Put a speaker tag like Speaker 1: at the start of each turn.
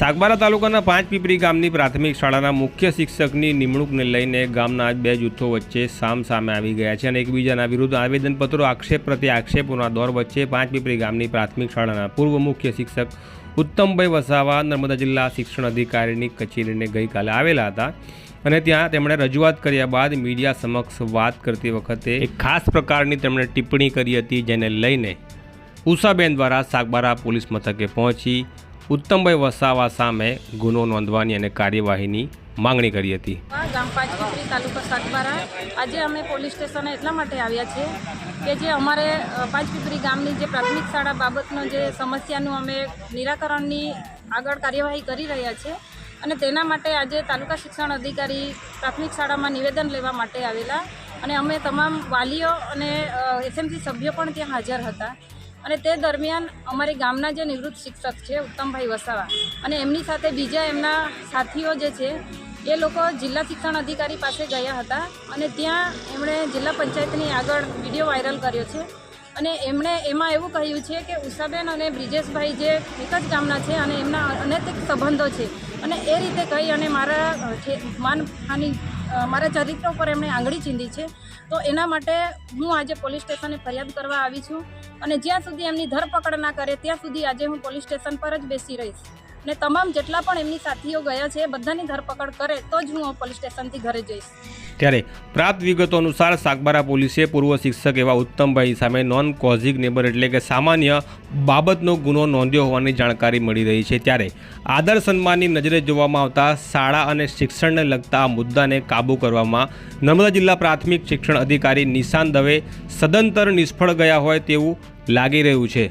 Speaker 1: સાગબારા તાલુકાના પાંચ પીપરી ગામની પ્રાથમિક શાળાના મુખ્ય શિક્ષકની નિમણૂકને લઈને ગામના બે જૂથો વચ્ચે સામ સામે આવી ગયા છે અને એકબીજાના વિરુદ્ધ આવેદનપત્રો, આક્ષેપ પ્રત્યે આક્ષેપોના દોર વચ્ચે પાંચ પીપરી ગામની પ્રાથમિક શાળાના પૂર્વ મુખ્ય શિક્ષક ઉત્તમભાઈ વસાવા, નર્મદા જિલ્લા શિક્ષણ અધિકારીની કચેરીને ગઈકાલે આવેલા હતા અને ત્યાં તેમણે રજૂઆત કર્યા બાદ મીડિયા સમક્ષ વાત કરતી વખતે એક ખાસ પ્રકારની તેમણે ટિપ્પણી કરી હતી, જેને લઈને ઉષાબેન દ્વારા સાગબારા પોલીસ મથકે પહોંચી ઉત્તમભાઈ વસાવા સામે ગુનો નોંધવાની અને કાર્યવાહીની માંગણી કરી હતી.
Speaker 2: ગામ પાંચપીપરી તાલુકા સાતબારા. આજે અમે પોલીસ સ્ટેશને એટલા માટે આવ્યા છે કે જે અમારે અ, પાંચપીપરી ગામની જે પ્રાથમિક શાળા બાબતનો જે સમસ્યાનું અમે નિરાકરણની આગળ કાર્યવાહી કરી રહ્યા છે અને તેના માટે આજે તાલુકા શિક્ષણ અધિકારી પ્રાથમિક શાળામાં નિવેદન લેવા માટે આવેલા અને અમે તમામ વાલીઓ અને એસએમસી સભ્યો પણ ત્યાં હાજર હતા. અને તે દરમિયાન અમારી ગામના જે નિવૃત્ત શિક્ષક છે, ઉત્તમભાઈ વસાવા અને એમની સાથે બીજા એમના સાથીઓ જે છે, એ લોકો જિલ્લા શિક્ષણ અધિકારી પાસે ગયા હતા અને ત્યાં એમણે જિલ્લા પંચાયતની આગળ વીડિયો વાયરલ કર્યો છે. અને એમણે એમાં એવું કહ્યું છે કે ઉષાબેન અને બ્રિજેશભાઈ જે એક જ ગામના છે અને એમના અનૈતિક સંબંધો છે અને એ રીતે કહી અને મારા ઠે- માનહાની મારા ચરિત્ર ઉપર એમણે આંગળી ચીંધી છે. તો એના માટે હું આજે પોલીસ સ્ટેશને ફરિયાદ કરવા આવી છું અને જ્યાં સુધી એમની ધરપકડ ના કરે ત્યાં સુધી આજે હું પોલીસ સ્ટેશન પર જ બેસી રહીશ. અને તમામ જેટલા પણ એમની સાથીઓ ગયા છે, બધાની ધરપકડ કરે તો જ હું પોલીસ સ્ટેશનથી ઘરે જઈશ.
Speaker 1: ત્યારે પ્રાપ્ત વિગતો અનુસાર સાગબારા પોલીસે પૂર્વ શિક્ષક એવા ઉત્તમભાઈ સામે નોન કોઝિક નેબર એટલે કે સામાન્ય બાબતનો ગુનો નોંધ્યો હોવાની જાણકારી મળી રહી છે. ત્યારે આદર સન્માનની નજરે જોવામાં આવતા શાળા અને શિક્ષણને લગતા આ મુદ્દાને કાબૂ કરવામાં નર્મદા જિલ્લા પ્રાથમિક શિક્ષણ અધિકારી નિશાન દવે સદંતર નિષ્ફળ ગયા હોય તેવું લાગી રહ્યું છે.